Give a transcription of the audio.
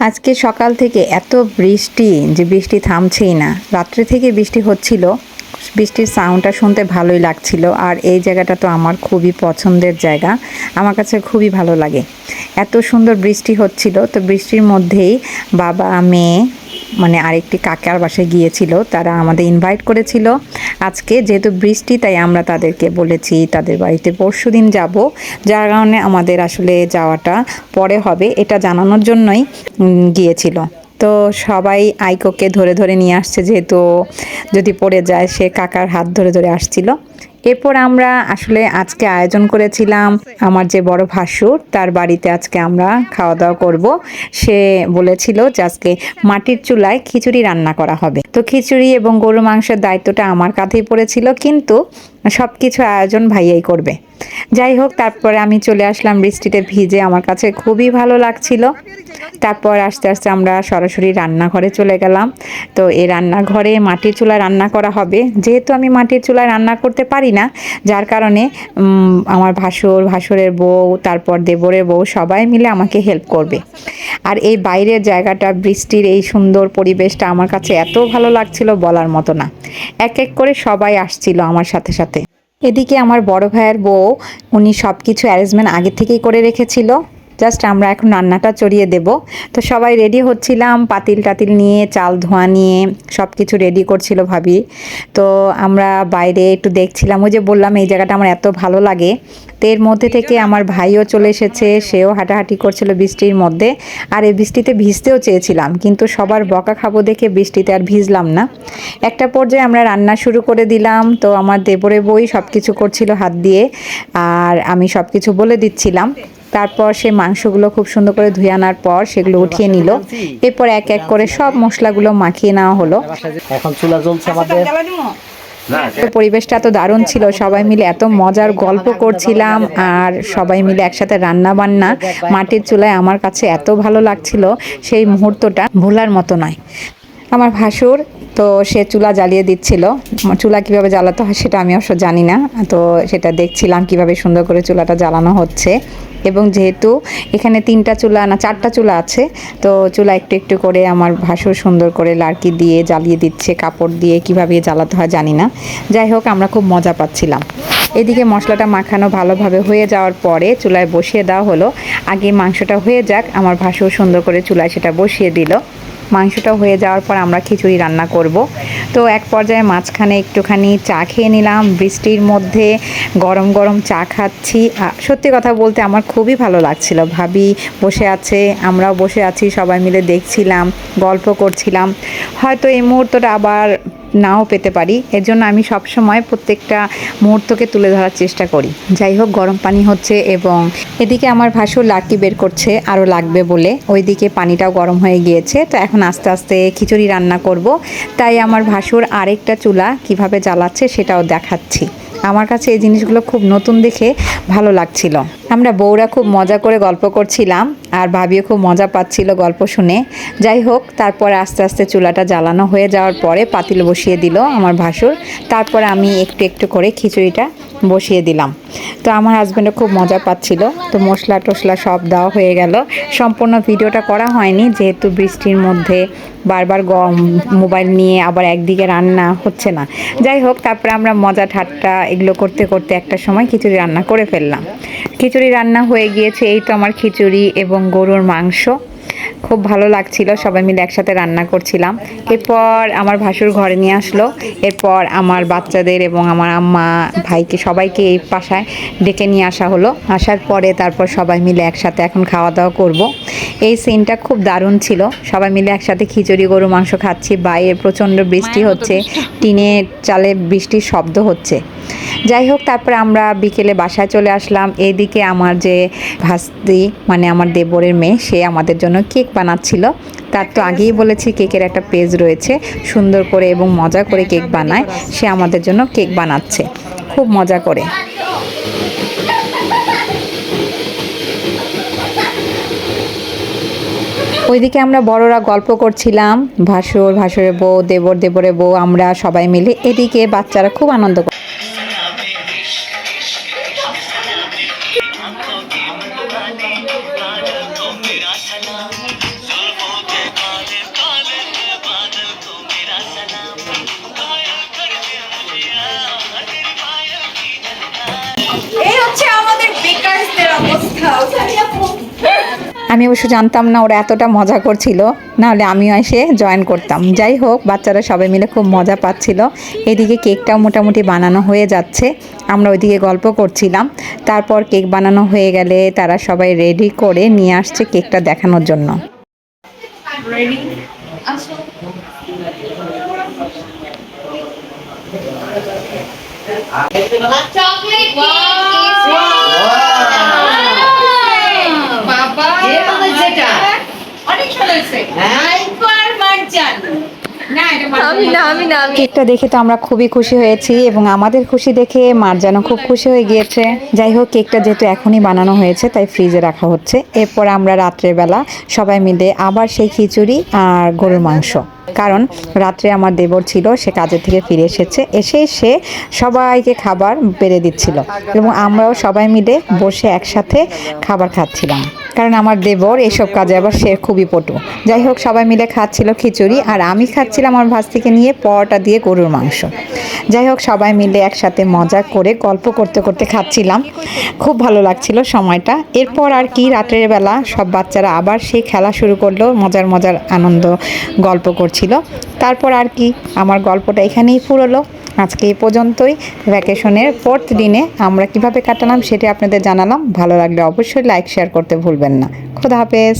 আজকে সকাল থেকে এত বৃষ্টি যে বৃষ্টি থামছেই না। রাত্রে থেকে বৃষ্টি হচ্ছিল। বৃষ্টির সাউন্ডটা শুনতে ভালোই লাগছিল। আর এই জায়গাটা তো আমার খুবই পছন্দের জায়গা। আমার কাছে খুবই ভালো লাগে। এত সুন্দর বৃষ্টি হচ্ছিল। তো বৃষ্টির মধ্যেই বাবা, মেয়ে মানে আরেকটি কাকার বাসায় গিয়েছিল, তারা আমাদের ইনভাইট করেছিল। আজকে যেহেতু বৃষ্টি, তাই আমরা তাদেরকে বলেছি তাদের বাড়িতে পরশু দিন যাব। যার কারণে আমাদের আসলে যাওয়াটা পরে হবে, এটা জানানোর জন্যই গিয়েছিল। তো সবাই আইকোকে ধরে ধরে নিয়ে আসছে, যেহেতু যদি পড়ে যায়, সে কাকার হাত ধরে ধরে আসছিল। এরপর আমরা আসলে আজকে আয়োজন করেছিলাম আমার যে বড় ভাসুর, তার বাড়িতে আজকে আমরা খাওয়া দাওয়া করব। সে বলেছিল যে আজকে মাটির চুলায় খিচুড়ি রান্না করা হবে। তো খিচুড়ি এবং গরু মাংসের দায়িত্বটা আমার কাঁধেই পড়েছিল, কিন্তু সব কিছু আয়োজন ভাইয়াই করবে। যাই হোক, তারপরে আমি চলে আসলাম বৃষ্টিতে ভিজে। আমার কাছে খুবই ভালো লাগছিল। তারপর আস্তে আস্তে আমরা সরাসরি রান্নাঘরে চলে গেলাম। তো এই রান্নাঘরে মাটির চুলায় রান্না করা হবে। যেহেতু আমি মাটির চুলায় রান্না করতে পারি না, যার কারণে আমার ভাসুর, ভাসুরের বউ, তারপর দেবরের বউ সবাই মিলে আমাকে হেল্প করবে। আর এই বাইরের জায়গাটা, বৃষ্টির এই সুন্দর পরিবেশটা আমার কাছে এত ভালো লাগছিল বলার মতো না। এক এক করে সবাই আসছিল আমার সাথে সাথে। এদিকে আমার বড় ভাইয়ের বউ, উনি সব কিছু অ্যারেঞ্জমেন্ট আগে থেকেই করে রেখেছিল। জাস্ট আমরা এখন রান্নাটা চড়িয়ে দেব। তো সবাই রেডি হচ্ছিলাম পাতিল টাতিল নিয়ে চাল ধোয়া নিয়ে সব কিছু রেডি করছিল ভাবি। তো আমরা বাইরে একটু দেখছিলাম ওই যে বললাম এই জায়গাটা আমার এত ভালো লাগে। তো এর মধ্যে থেকে আমার ভাইও চলে এসেছে সেও হাঁটাহাঁটি করছিল বৃষ্টির মধ্যে। আর এই বৃষ্টিতে ভিজতেও চেয়েছিলাম কিন্তু সবার বকা খাব দেখে বৃষ্টিতে আর ভিজলাম না। একটা পর্যায়ে আমরা রান্না শুরু করে দিলাম তো আমার দেবরে বই সব কিছু করছিল হাত দিয়ে আর আমি সব কিছু বলে দিচ্ছিলাম। তারপর সে মাংসগুলো খুব সুন্দর করে ধুয়ে আনার পর সেগুলো উঠিয়ে নিল। এরপর এক এক করে সব মশলাগুলো মাখিয়ে নেওয়া হলো। এখন চুলা জ্বলছে আমাদের। তো পরিবেশটা এত দারুণ ছিল সবাই মিলে এত মজার গল্প করছিলাম আর সবাই মিলে একসাথে রান্না বান্না। মাটির চুলায় আমার কাছে এত ভালো লাগছিল সেই মুহূর্তটা ভোলার মতো নয়। আমার ভাসুর তো সে চুলা জ্বালিয়ে দিচ্ছিল। চুলা কীভাবে জ্বালাতে হয় সেটা আমি অবশ্য জানি না। তো সেটা দেখছিলাম কীভাবে সুন্দর করে চুলাটা জ্বালানো হচ্ছে। এবং যেহেতু এখানে তিনটা চুলা না, চারটা চুলা আছে, তো চুলা একটু একটু করে আমার ভাসুর সুন্দর করে লাড়কি দিয়ে জ্বালিয়ে দিচ্ছে, কাপড় দিয়ে কীভাবে জ্বালাতে হয় জানি না। যাই হোক, আমরা খুব মজা পাচ্ছিলাম। এদিকে মশলাটা মাখানো ভালোভাবে হয়ে যাওয়ার পরে চুলায় বসিয়ে দেওয়া হলো। আগে মাংসটা হয়ে যাক, আমার ভাসুর সুন্দর করে চুলায় সেটা বসিয়ে দিল। মাংসটা হয়ে যাওয়ার পর আমরা খিচুড়ি রান্না করব। তো এক পর্যায়ে মাঝখানে একটুখানি চা খেয়ে নিলাম। বৃষ্টির মধ্যে গরম গরম চা খাচ্ছি। সত্যি কথা বলতে আমার খুবই ভালো লাগছিল। ভাবি বসে আছে, আমরাও বসে আছি, সবাই মিলে দেখছিলাম, গল্প করছিলাম। হয়তো এই মুহূর্তটা আবার নাও পেতে পারি। এর জন্য আমি সবসময় প্রত্যেকটা মুহূর্তকে তুলে ধরার চেষ্টা করি। যাই হোক, গরম পানি হচ্ছে এবং এদিকে আমার ভাসুর লাকি বের করছে আরও লাগবে বলে। ওইদিকে পানিটাও গরম হয়ে গিয়েছে। তো এখন আস্তে আস্তে খিচুড়ি রান্না করব। তাই আমার ভাসুর আরেকটা চুলা কীভাবে জ্বালাচ্ছে সেটাও দেখাচ্ছি। আমার কাছে এই জিনিসগুলো খুব নতুন দেখে ভালো লাগছিল। আমরা বউরা খুব মজা করে গল্প করছিলাম আর ভাবিও খুব মজা পাচ্ছিল গল্প শুনে। যাই হোক, তারপরে আস্তে আস্তে চুলাটা জ্বালানো হয়ে যাওয়ার পরে পাতিল বসিয়ে দিল আমার ভাসুর। তারপর আমি একটু একটু করে খিচুড়িটা বসিয়ে দিলাম। তো আমার হাজব্যান্ডও খুব মজা পাচ্ছিল। তো মশলা টশলা সব দেওয়া হয়ে গেল। সম্পূর্ণ ভিডিওটা করা হয়নি, যেহেতু বৃষ্টির মধ্যে বারবার গ- মোবাইল নিয়ে আবার একদিকে রান্না হচ্ছে না। যাই হোক, তারপরে আমরা মজা ঠাট্টা এগুলো করতে করতে একটা সময় খিচুড়ি রান্না করে ফেললাম। খিচুড়ি রান্না হয়ে গিয়েছে, এই তো আমার খিচুড়ি এবং গরুর মাংস। খুব ভালো লাগছিল সবাই মিলে একসাথে রান্না করছিলাম। এরপর আমার ভাসুর ঘরে নিয়ে আসলো এরপর আমার বাচ্চাদের এবং আমার আম্মা ভাইকে সবাইকে এই পাশায় ডেকে নিয়ে আসা হলো। আসার পরে তারপর সবাই মিলে একসাথে এখন খাওয়া দাওয়া করব। এই সিনটা খুব দারুণ ছিল। সবাই মিলে একসাথে খিচুড়ি গরু মাংস খাচ্ছি। বাইরে প্রচণ্ড বৃষ্টি হচ্ছে। টিনের চালে বৃষ্টির শব্দ হচ্ছে। যাই হোক তারপরে আমরা বিকেলে বাসায় চলে আসলাম। এদিকে আমার যে ভাস্তি মানে আমার দেবরের মেয়ে, সে আমাদের জন্য কেক বানাচ্ছিল। তার তো আগেই বলেছি, কেকের একটা পেজ রয়েছে। সুন্দর করে এবং মজা করে কেক বানায়। সে আমাদের জন্য কেক বানাচ্ছে। খুব মজা করে। ওইদিকে আমরা বড়রা গল্প করছিলাম। ভাসুর, ভাসুরের বউ, দেবর, দেবরের বউ, আমরা সবাই মিলে। এদিকে বাচ্চারা খুব আনন্দ করে আমি অবশ্য জানতাম না ওরা এতটা মজা করছিল। নাহলে আমিও এসে জয়েন করতাম। যাই হোক বাচ্চারা সবাই মিলে খুব মজা পাচ্ছিল। এদিকে কেকটাও মোটামুটি বানানো হয়ে যাচ্ছে। আমরা ওইদিকে গল্প করছিলাম। তারপর কেক বানানো হয়ে গেলে তারা সবাই রেডি করে নিয়ে আসছে কেকটা দেখানোর জন্য। চকলেট বাবা যেটা অনেক সুন্দর হয়েছে হাইপার মার্জান না এটা আমি না আমি না কেকটা দেখে তো আমরা খুবই খুশি হয়েছি এবং আমাদের খুশি দেখে মার্জানও খুব খুশি হয়ে গিয়েছে। যাই হোক কেকটা যেহেতু এখনই বানানো হয়েছে তাই ফ্রিজে রাখা হচ্ছে। এরপর আমরা রাত্রেবেলা সবাই মিলে আবার সেই খিচুড়ি আর গরুর মাংস। কারণ রাত্রে আমার দেবর ছিল সে কাজের থেকে ফিরে এসেছে। এসে সে সবাইকে খাবার বেড়ে দিচ্ছিল এবং আমরাও সবাই মিলে বসে একসাথে খাবার খাচ্ছিলাম। কারণ আমার দেবর এসব কাজে আবার সে খুবই পটু। যাই হোক, সবাই মিলে খাচ্ছিল খিচুড়ি আর আমি খাচ্ছিলাম আমার ভাস থেকে নিয়ে পরোটা দিয়ে গরুর মাংস। যাই হোক, সবাই মিলে একসাথে মজা করে গল্প করতে করতে খাচ্ছিলাম। খুব ভালো লাগছিল সময়টা। এরপর আর কি রাতের বেলা সব বাচ্চারা আবার সেই খেলা শুরু করল, মজার মজার আনন্দ গল্প করছিল। তারপর আর কি, আমার গল্পটা এখানেই ফুরলো। আজকে এই পর্যন্তই। ভ্যাকেশনের ফোর্থ দিনে আমরা কীভাবে কাটালাম সেটা আপনাদের জানালাম। ভালো লাগলে অবশ্যই লাইক শেয়ার করতে ভুলবেন না। খোদা হাফেজ।